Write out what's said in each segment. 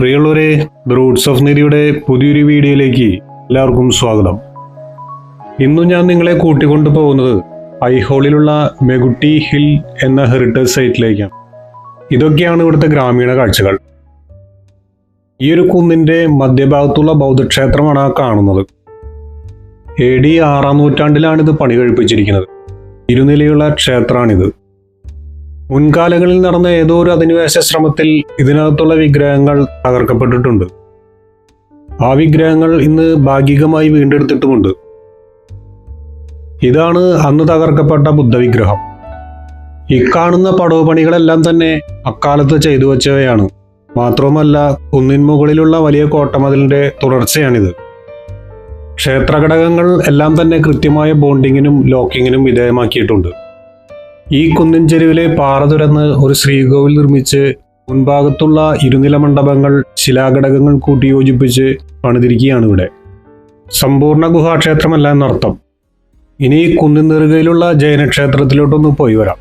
പ്രിയമുള്ളവരെ the roots of നിധിയുടെ പുതിയൊരു വീഡിയോയിലേക്ക് എല്ലാവർക്കും സ്വാഗതം. ഇന്നും ഞാൻ നിങ്ങളെ കൂട്ടിക്കൊണ്ടു പോകുന്നത് ഐഹോളിലുള്ള മെഗുട്ടി ഹിൽ എന്ന ഹെറിറ്റേജ് സൈറ്റിലേക്കാണ്. ഇതൊക്കെയാണ് ഇവിടുത്തെ ഗ്രാമീണ കാഴ്ചകൾ. ഈ ഒരു കുന്നിന്റെ മധ്യഭാഗത്തുള്ള ബൗദ്ധക്ഷേത്രമാണ് ആ കാണുന്നത്. എ ഡി ആറാം നൂറ്റാണ്ടിലാണ് ഇത് പണി കഴിപ്പിച്ചിരിക്കുന്നത് ഇരുനിലയുള്ള ക്ഷേത്രമാണിത്. മുൻകാലങ്ങളിൽ നടന്ന ഏതോ ഒരു അധിനിവേശ ശ്രമത്തിൽ ഇതിനകത്തുള്ള വിഗ്രഹങ്ങൾ തകർക്കപ്പെട്ടിട്ടുണ്ട്. ആ വിഗ്രഹങ്ങൾ ഇന്ന് ഭാഗികമായി വീണ്ടെടുത്തിട്ടുമുണ്ട്. ഇതാണ് അന്ന് തകർക്കപ്പെട്ട ബുദ്ധവിഗ്രഹം. ഇക്കാണുന്ന പടവുപണികളെല്ലാം തന്നെ അക്കാലത്ത് ചെയ്തു വച്ചവയാണ്. മാത്രവുമല്ല കുന്നിൻ മുകളിലുള്ള വലിയ കോട്ടമതിലിന്റെ തുടർച്ചയാണിത്. ക്ഷേത്രഘടകങ്ങൾ എല്ലാം തന്നെ കൃത്യമായ ബോണ്ടിങ്ങിനും ലോക്കിങ്ങിനും വിധേയമാക്കിയിട്ടുണ്ട്. ഈ കുന്നിൻ ചെരുവിലെ പാറ തുരന്ന് ഒരു ശ്രീകോവിൽ നിർമ്മിച്ച് മുൻഭാഗത്തുള്ള ഇരുനില മണ്ഡപങ്ങൾ ശിലാഘടകങ്ങൾ കൂട്ടിയോജിപ്പിച്ച് പണിതിരിക്കുകയാണ് ഇവിടെ. സമ്പൂർണ ഗുഹാക്ഷേത്രമല്ല എന്നർത്ഥം. ഇനി കുന്നിൻ നെറുകയിലുള്ള ജൈനക്ഷേത്രത്തിലോട്ടൊന്ന് പോയി വരാം.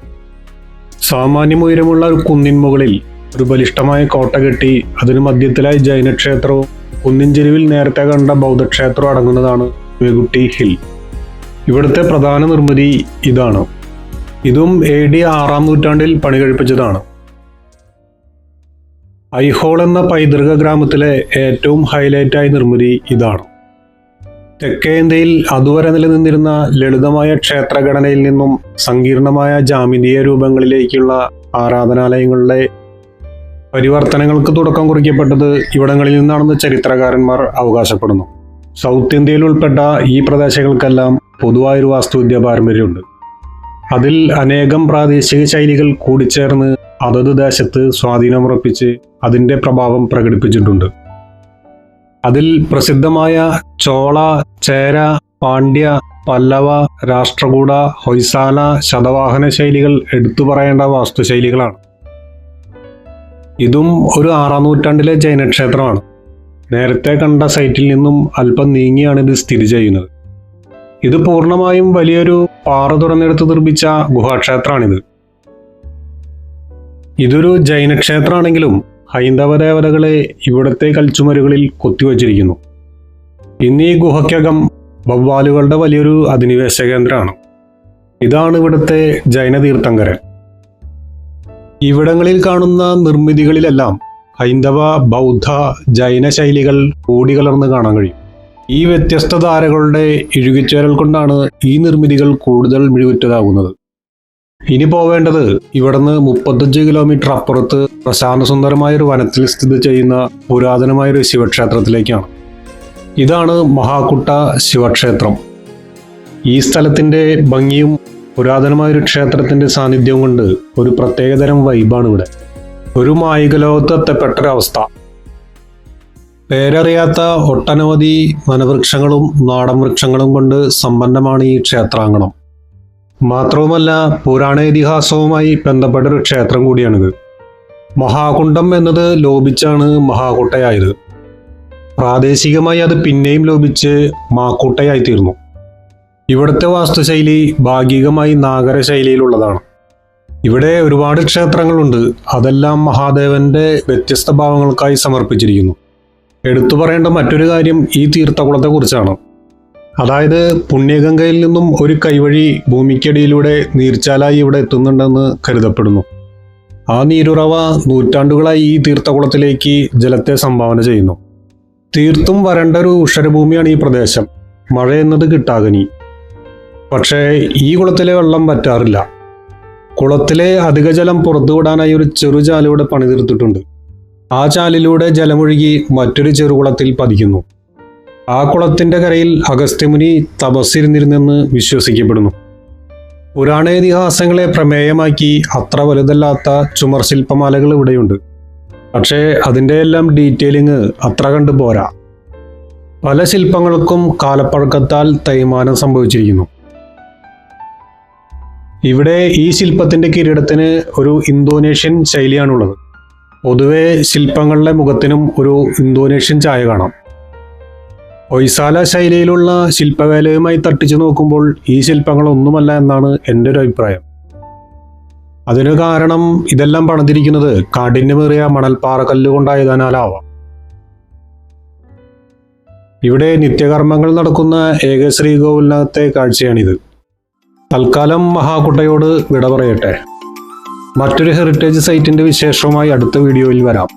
സാമാന്യം ഉയരമുള്ള ഒരു കുന്നിൻ മുകളിൽ ഒരു ബലിഷ്ഠമായ കോട്ട കെട്ടി അതിന് മധ്യത്തിലായി ജൈനക്ഷേത്രവും കുന്നിൻ ചെരുവിൽ നേരത്തെ കണ്ട ബൗദ്ധക്ഷേത്രവും അടങ്ങുന്നതാണ് വെകുട്ടി ഹിൽ. ഇവിടുത്തെ പ്രധാന നിർമ്മിതി ഇതാണ്. ഇതും എ ഡി ആറാം നൂറ്റാണ്ടിൽ പണി കഴിപ്പിച്ചതാണ്. ഐഹോൾ എന്ന പൈതൃക ഗ്രാമത്തിലെ ഏറ്റവും ഹൈലൈറ്റായ നിർമ്മിതി ഇതാണ്. തെക്കേ ഇന്ത്യയിൽ അതുവരെ നിലനിന്നിരുന്ന ലളിതമായ ക്ഷേത്രഘടനയിൽ നിന്നും സങ്കീർണമായ ജാമിതീയ രൂപങ്ങളിലേക്കുള്ള ആരാധനാലയങ്ങളുടെ പരിവർത്തനങ്ങൾക്ക് തുടക്കം കുറിക്കപ്പെട്ടത് ഇവിടങ്ങളിൽ നിന്നാണെന്ന് ചരിത്രകാരന്മാർ അവകാശപ്പെടുന്നു. സൗത്ത് ഇന്ത്യയിൽ ഉൾപ്പെട്ട ഈ പ്രദേശങ്ങൾക്കെല്ലാം പൊതുവായൊരു വാസ്തുവിദ്യാ പാരമ്പര്യമുണ്ട്. അതിൽ അനേകം പ്രാദേശിക ശൈലികൾ കൂടിച്ചേർന്ന് അതത് ദേശത്ത് സ്വാധീനമുറപ്പിച്ച് അതിന്റെ പ്രഭാവം പ്രകടിപ്പിച്ചിട്ടുണ്ട്. അതിൽ പ്രസിദ്ധമായ ചോള ചേര പാണ്ഡ്യ പല്ലവ രാഷ്ട്രകൂട ഹൊയ്സാല ശതവാഹന ശൈലികൾ എടുത്തു പറയേണ്ട വാസ്തുശൈലികളാണ്. ഇതും ഒരു ആറാം നൂറ്റാണ്ടിലെ ജൈനക്ഷേത്രമാണ്. നേരത്തെ കണ്ട സൈറ്റിൽ നിന്നും അല്പം നീങ്ങിയാണ് ഇത് സ്ഥിതി ചെയ്യുന്നത്. ഇത് പൂർണമായും വലിയൊരു പാറ തുറന്നെടുത്ത് നിർമ്മിച്ച ഗുഹാക്ഷേത്രമാണിത്. ഇതൊരു ജൈനക്ഷേത്രമാണെങ്കിലും ഹൈന്ദവ ദേവതകളെ ഇവിടുത്തെ കൽച്ചുമരുകളിൽ കൊത്തിവച്ചിരിക്കുന്നു. ഇന്ന് ഈ ഗുഹയ്ക്കകം വവ്വാലുകളുടെ വലിയൊരു അധിനിവേശ കേന്ദ്രമാണ്. ഇതാണ് ഇവിടുത്തെ ജൈന തീർത്ഥങ്കരൻ ഇവിടങ്ങളിൽ കാണുന്ന നിർമ്മിതികളിലെല്ലാം ഹൈന്ദവ ബൗദ്ധ ജൈന ശൈലികൾ കൂടികലർന്ന് കാണാൻ കഴിയും. ഈ വ്യത്യസ്ത ധാരകളുടെ ഇഴുകിച്ചേരൽ കൊണ്ടാണ് ഈ നിർമ്മിതികൾ കൂടുതൽ മിഴിവുറ്റതാകുന്നത്. ഇനി പോവേണ്ടത് ഇവിടുന്ന് മുപ്പത്തഞ്ച് കിലോമീറ്റർ അപ്പുറത്ത് പ്രശാന്തസുന്ദരമായ ഒരു വനത്തിൽ സ്ഥിതി ചെയ്യുന്ന പുരാതനമായ ഒരു ശിവക്ഷേത്രത്തിലേക്കാണ്. ഇതാണ് മഹാകുട്ട ശിവക്ഷേത്രം. ഈ സ്ഥലത്തിന്റെ ഭംഗിയും പുരാതനമായൊരു ക്ഷേത്രത്തിന്റെ സാന്നിധ്യവും കൊണ്ട് ഒരു പ്രത്യേകതരം വൈബാണ് ഇവിടെ. ഒരു മായിക ലോകത്ത് എത്തപ്പെട്ടൊരവസ്ഥ. പേരറിയാത്ത ഒട്ടനവധി വനവൃക്ഷങ്ങളും നാടൻ വൃക്ഷങ്ങളും കൊണ്ട് സമ്പന്നമാണ് ഈ ക്ഷേത്രാങ്കണം. മാത്രവുമല്ല പുരാണ ഇതിഹാസവുമായി ബന്ധപ്പെട്ട ഒരു ക്ഷേത്രം കൂടിയാണിത്. മഹാകുണ്ഡം എന്നത് ലോപിച്ചാണ് മഹാകുട്ടയായത്. പ്രാദേശികമായി അത് പിന്നെയും ലോപിച്ച് മാക്കുട്ടയായി തീർന്നു. ഇവിടുത്തെ വാസ്തുശൈലി ഭാഗികമായി നാഗര ശൈലിയിലുള്ളതാണ് ഇവിടെ ഒരുപാട് ക്ഷേത്രങ്ങളുണ്ട്. അതെല്ലാം മഹാദേവന്റെ വ്യത്യസ്ത ഭാവങ്ങൾക്കായി സമർപ്പിച്ചിരിക്കുന്നു. എടുത്തു പറയേണ്ട മറ്റൊരു കാര്യം ഈ തീർത്ഥകുളത്തെക്കുറിച്ചാണ്. അതായത് പുണ്യഗംഗയിൽ നിന്നും ഒരു കൈവഴി ഭൂമിക്കടിയിലൂടെ നീർച്ചാലായി ഇവിടെ എത്തുന്നുണ്ടെന്ന് കരുതപ്പെടുന്നു. ആ നീരുറവ നൂറ്റാണ്ടുകളായി ഈ തീർത്ഥകുളത്തിലേക്ക് ജലത്തെ സംഭാവന ചെയ്യുന്നു. തീർത്തും വരണ്ട ഒരു ഉഷരഭൂമിയാണ് ഈ പ്രദേശം. മഴ എന്നത് കിട്ടാകനി. പക്ഷേ ഈ കുളത്തിലെ വെള്ളം പറ്റാറില്ല കുളത്തിലെ അധിക ജലം പുറത്തുവിടാനായി ഒരു ചെറുചാലിവിടെ പണിതീർത്തിട്ടുണ്ട് ആ ചാലിലൂടെ ജലമൊഴുകി മറ്റൊരു ചെറുകുളത്തിൽ പതിക്കുന്നു. ആ കുളത്തിന്റെ കരയിൽ അഗസ്ത്യമുനി തപസ്സിരുന്നിരുന്നെന്ന് വിശ്വസിക്കപ്പെടുന്നു. പുരാണേതിഹാസങ്ങളെ പ്രമേയമാക്കി അത്ര വലുതല്ലാത്ത ചുമർ ശില്പമാലകൾ ഇവിടെയുണ്ട്. പക്ഷേ അതിന്റെ എല്ലാം ഡീറ്റെയിലിങ് അത്ര കണ്ടു പോരാ. പല ശില്പങ്ങൾക്കും കാലപ്പഴക്കത്താൽ തേയ്മാനം സംഭവിച്ചിരിക്കുന്നു. ഇവിടെ ഈ ശില്പത്തിന്റെ കിരീടത്തിന് ഒരു ഇന്തോനേഷ്യൻ ശൈലിയാണുള്ളത്. പൊതുവെ ശില്പങ്ങളുടെ മുഖത്തിനും ഒരു ഇന്തോനേഷ്യൻ ചായ കാണാം. ഒയ്സാല ശൈലിയിലുള്ള ശില്പവേലയുമായി തട്ടിച്ചു നോക്കുമ്പോൾ ഈ ശില്പങ്ങളൊന്നുമല്ല എന്നാണ് എന്റെ ഒരു അഭിപ്രായം. അതിനു കാരണം ഇതെല്ലാം പണിതിരിക്കുന്നത് കാഠിന്യമേറിയ മണൽപ്പാറ കല്ലുകൊണ്ടായതിനാലാവാം ഇവിടെ നിത്യകർമ്മങ്ങൾ നടക്കുന്ന ഏക ശ്രീകോവിലിനകത്തെ കാഴ്ചയാണിത്. തൽക്കാലം മഹാകുട്ടയോട് വിട പറയട്ടെ. മറ്റൊരു ഹെറിറ്റേജ് സൈറ്റിന്റെ വിശേഷവുമായി അടുത്ത വീഡിയോയിൽ വരാം.